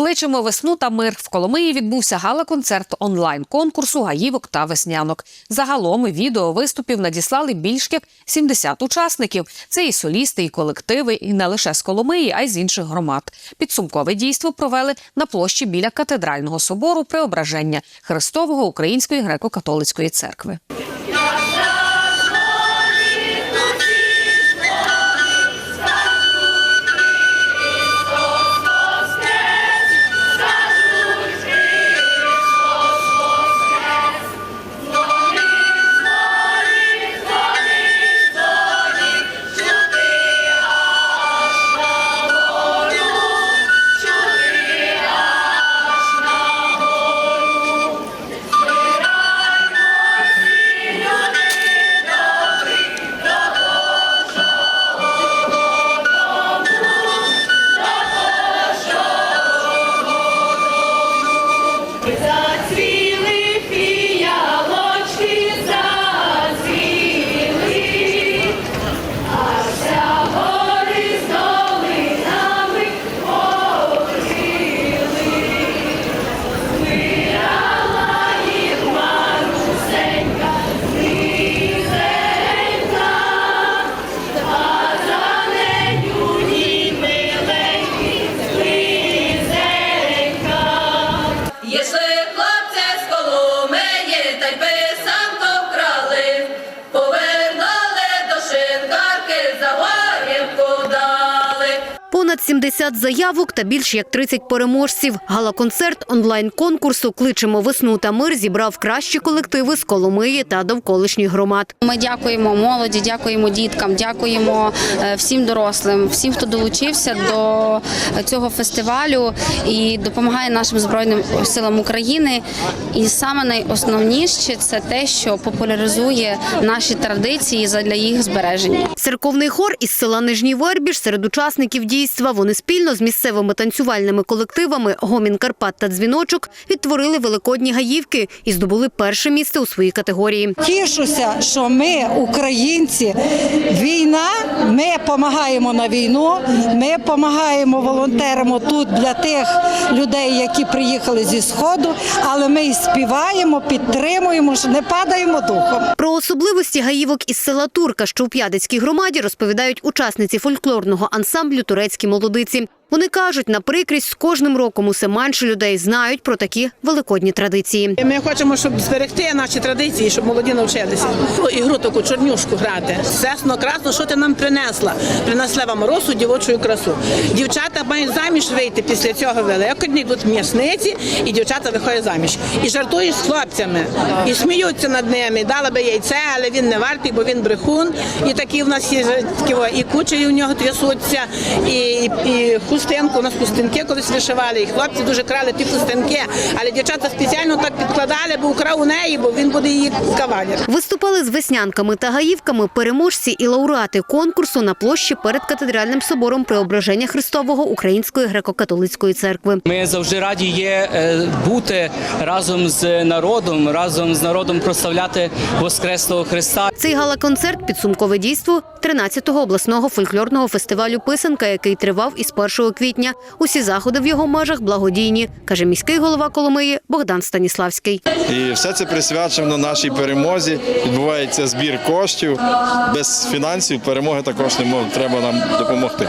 Кличемо весну та мир. В Коломиї відбувся гала-концерт онлайн конкурсу гаївок та веснянок. Загалом відео виступів надіслали більш як 70 учасників. Це і солісти, і колективи, і не лише з Коломиї, а й з інших громад. Підсумкове дійство провели на площі біля катедрального собору Преображення Христового Української греко-католицької церкви. Єшли хлопці Понад 70 заявок та більш як 30 переможців. Гала-концерт онлайн-конкурсу «Кличемо весну та мир» зібрав кращі колективи з Коломиї та довколишніх громад. Ми дякуємо молоді, дякуємо діткам, дякуємо е, всім дорослим, всім, хто долучився до цього фестивалю і допомагає нашим збройним силам України. І саме найосновніше це те, що популяризує наші традиції задля їх збереження. Церковний хор із села Нижній Вербіж серед учасників дійства вони спільно з місцевими танцювальними колективами Гомін Карпат та Дзвіночок відтворили великодні гаївки і здобули перше місце у своїй категорії. Тішуся, що ми, українці, війна, ми допомагаємо на війну, ми допомагаємо волонтеримо тут для тих людей, які приїхали зі сходу, але ми і співаємо, підтримуємо, що не падаємо духом. Про особливості гаївок із села Турка, що у П'ядицькій громаді, розповідають учасниці фольклорного ансамблю «Турецькі молодиці». Вони кажуть, на прикрість з кожним роком усе менше людей знають про такі великодні традиції. Ми хочемо, щоб зберегти наші традиції, щоб молоді навчилися. Ігру таку чорнюшку грати. Сесно, красно, що ти нам принесла? Принесла вам росу, дівочу красу. Дівчата мають заміж вийти після цього великодні, йдуть м'ясниці, і дівчата виходять заміж. І жартують з хлопцями, і сміються над ними. Дала би яйце, але він не вартий, бо він брехун. І такі в нас є такі, і кучері у нього трясуться, і, і, і хустинку. У нас хустинки колись вишивали, і хлопці дуже крали ті хустинки. Але дівчата спеціально так підкладали, бо украв у неї, бо він буде її кавалер. Виступали з веснянками та гаївками переможці і лауреати конкурсу на площі перед катедральним собором Преображення Христового Української греко-католицької церкви. Ми завжди раді є е, бути разом з народом, разом з народом прославляти Воскреслого Христа. Цей гала-концерт – підсумкове дійство 13-го обласного фольклорного фестивалю «Писанка», який тривав із 1 квітня. Усі заходи в його межах благодійні, каже міський голова Коломиї Богдан Станіславський. І все це присвячено нашій перемозі. Відбувається збір коштів. Без фінансів перемоги також не можна, Треба нам допомогти.